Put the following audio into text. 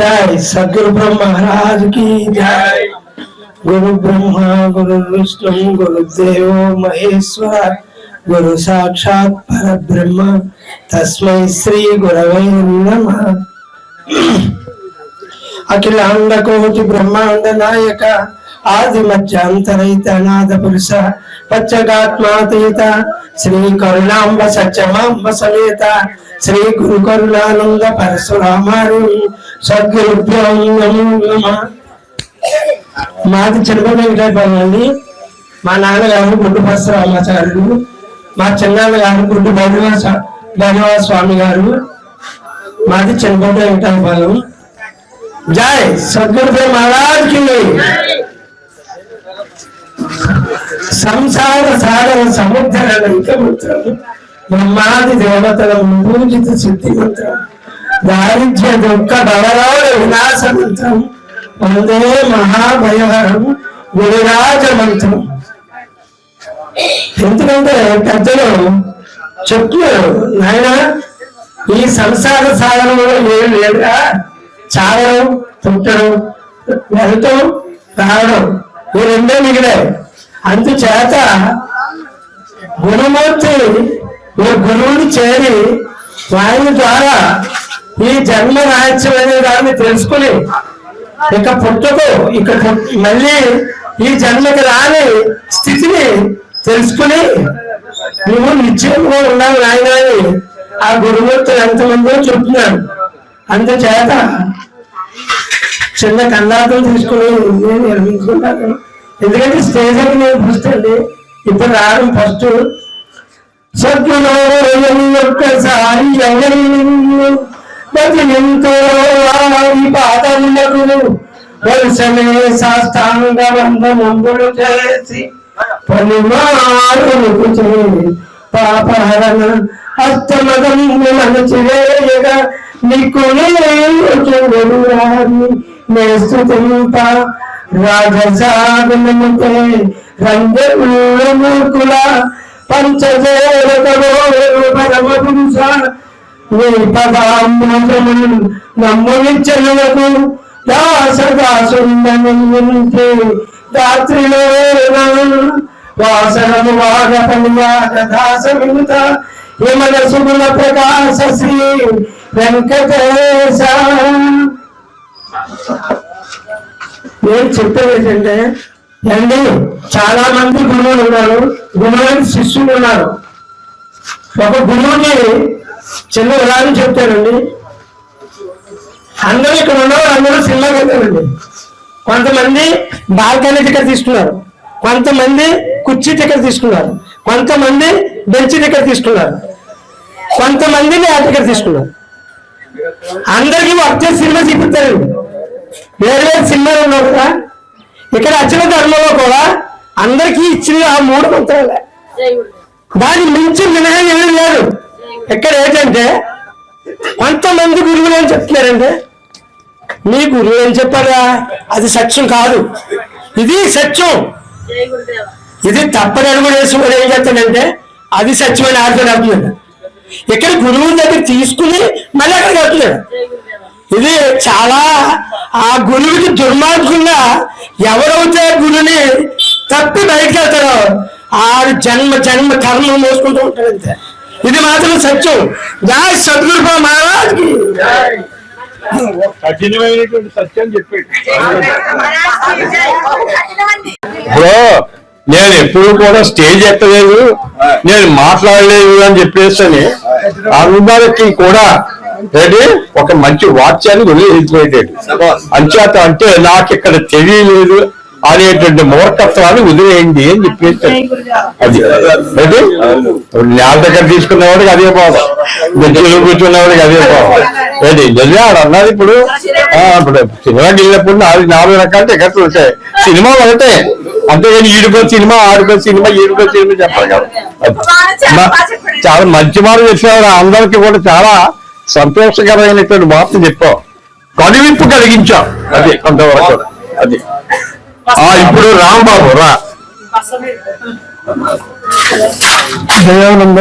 जय सदगुरु ब्रह्म महाराज की जय। गुरु ब्रह्मा, गुरु विष्णु, गुरु देव महेश्वर, गुरु साक्षात पर ब्रह्म तस्म श्री गुरव नम। अखिलांड कोटि ब्रह्मांड नायक ఆది మధ్యాంతరైత నాద పురుష పచ్చగాత్మాతీత శ్రీ కరుణాంబ సత్యమాంబ సమేత శ్రీ గురు కరుణానంద పరశురామారు సద్గురుభ్యో నమో నమః. మాది చిన్నపల్లి వెంకటాపురం అండి. మా నాన్నగారు గుడ్డు పరశురామాచార్యులు. మా చిన్నాన్నగారు గుడ్డు భైరవ భైరవ స్వామి గారు మాది చిన్నపల్లి వెంకటాపురం జై సద్గురు మహారాజ్కి. సంసార సాగర సముద్ర మంత్రం బ్రహ్మాది దేవతల పూజిత సిద్ధి మంత్రం దారిద్ర్య దుఃఖ భవరాల వినాశ మంత్రం వందే మహాభయహరం గురిరాజ మంత్రం ఎందుకంటే పెద్దలు చెప్తున్నారు నాయన ఈ సంసార సాగరంలో ఏం లేదురా. చావడం పుట్టడం వెళ్తాం రావడం. ఈ రెండే మిగిలాయి. అందుచేత గుణమూర్తి ఈ గురువుని చేరి వారి ద్వారా ఈ జన్మ రహస్యం అనే దాన్ని తెలుసుకుని ఇక పుట్టకు ఇక మళ్ళీ ఈ జన్మకి రాని స్థితిని తెలుసుకుని నువ్వు నిశ్చయంగా ఉన్నావు నాయన అని ఆ గురుమూర్తులు ఎంతమందో చెప్తున్నాడు. అందుచేత చిన్న కన్నాతో తీసుకుని నేను నిర్మించుకున్నాను ఎందుకంటే స్టేజ్ అని నేను ఫస్ట్ అండి. ఇప్పుడు రావడం ఫస్ట్ సత్యులో ఒక్కసారి ఎంతో వారి పాదములకు వరుసమే సాష్టాంగ వందనంబులు చేసి పనిమారులకు చేరి పాపహరణ మనచివేయగా పంచజేరకరో పరమ పురుష నీ పదామృతము నమ్మునిచ్చలకు దాసదాసుందనంతే రాత్రిలో వాసనము వాగపని యమన సుగుణ ప్రకాశ శ్రీ వెంకటేశ. నేను చెప్పేది ఏంటంటే అండి చాలా మంది గురువులు ఉన్నారు. గురువులకి శిష్యులు ఉన్నారు. ఒక గురువుకి చిన్న ఉదాహరణ చెప్తానండి? అందరూ ఇక్కడ ఉన్నవారు అందరూ సినిమాకి వెళ్తారండి. కొంతమంది బాల్కనీ టికెట్ తీసుకున్నారు. కొంతమంది కుర్చీ టికెట్ తీసుకున్నారు. కొంతమంది బెంచ్ టికెట్ తీసుకున్నారు. కొంతమంది ఆ టికెట్ తీసుకున్నారు. అందరికీ వచ్చే సినిమా చూపిస్తారు వేరు వేరు సినిమాలు ఉన్నారు కదా? ఇక్కడ అచ్చిన ధర్మంలో కూడా అందరికీ ఇచ్చిన ఆ మూడు మంత్రాలే. దాని మించి మినహాయి ఏమీ లేదు. ఇక్కడ ఏంటంటే కొంతమంది గురువులు ఏం చెప్తున్నారంటే మీ గురువు ఏం చెప్పారా అది సత్యం కాదు. ఇది సత్యం. ఇది తప్పని కూడా వేసుకుని ఏం చెప్తాడంటే అది సత్యం అని ఆర్థం అవుతున్నాడు ఇక్కడ గురువు దగ్గర తీసుకుని మళ్ళీ అక్కడికి వెళ్తున్నాడు. ఇది చాలా ఆ గురువుకి దుర్మార్గంగా ఎవరైతే గురుని తప్పి బయటకు వెళ్తారో ఆ జన్మ జన్మ కర్మ మోసుకుంటూ ఉంటాడు అంతే. ఇది మాత్రం సత్యం. జై సద్గురు మహారాజ్కి. కఠినమైనటువంటి సత్యం చెప్పాడు ఇప్పుడు నేను ఎప్పుడు కూడా స్టేజ్ ఎక్కలేదు నేను మాట్లాడలేదు అని చెప్పేసి అందరికి కూడా ఏంటి? ఒక మంచి వాక్యాన్ని వదిలిపోయాడు అంచేత అంటే నాకు ఇక్కడ తెలియలేదు అనేటువంటి మూర్ఖత్వాన్ని వదిలేయండి అని చెప్పేసి. అది. ఏంటి? నేల దగ్గర తీసుకున్నవాడికి అదే పోదాం బెంచీలో కూర్చున్నవాడికి అదే పోదాం ఏంటి? నిజమే ఆడు అన్నది ఇప్పుడు ఆ, ఇప్పుడు సినిమాకి వెళ్ళినప్పుడు నాలుగు నాలుగు రకాల టికెట్లు ఉంటాయి. సినిమా ఒకటే. అంతేగాని ఈడుకో సినిమా ఆడుకో సినిమా ఈడుకో సినిమా చెప్పాలి కదా. చాలా మంచి మాట చెప్పేవారు అందరికి కూడా చాలా సంతోషకరమైనటువంటి వార్త చెప్పావు. కనువింపు కలిగించాం అది కొంతవరకు. అది. ఆ ఇప్పుడు రాంబాబు రా. దయానంద.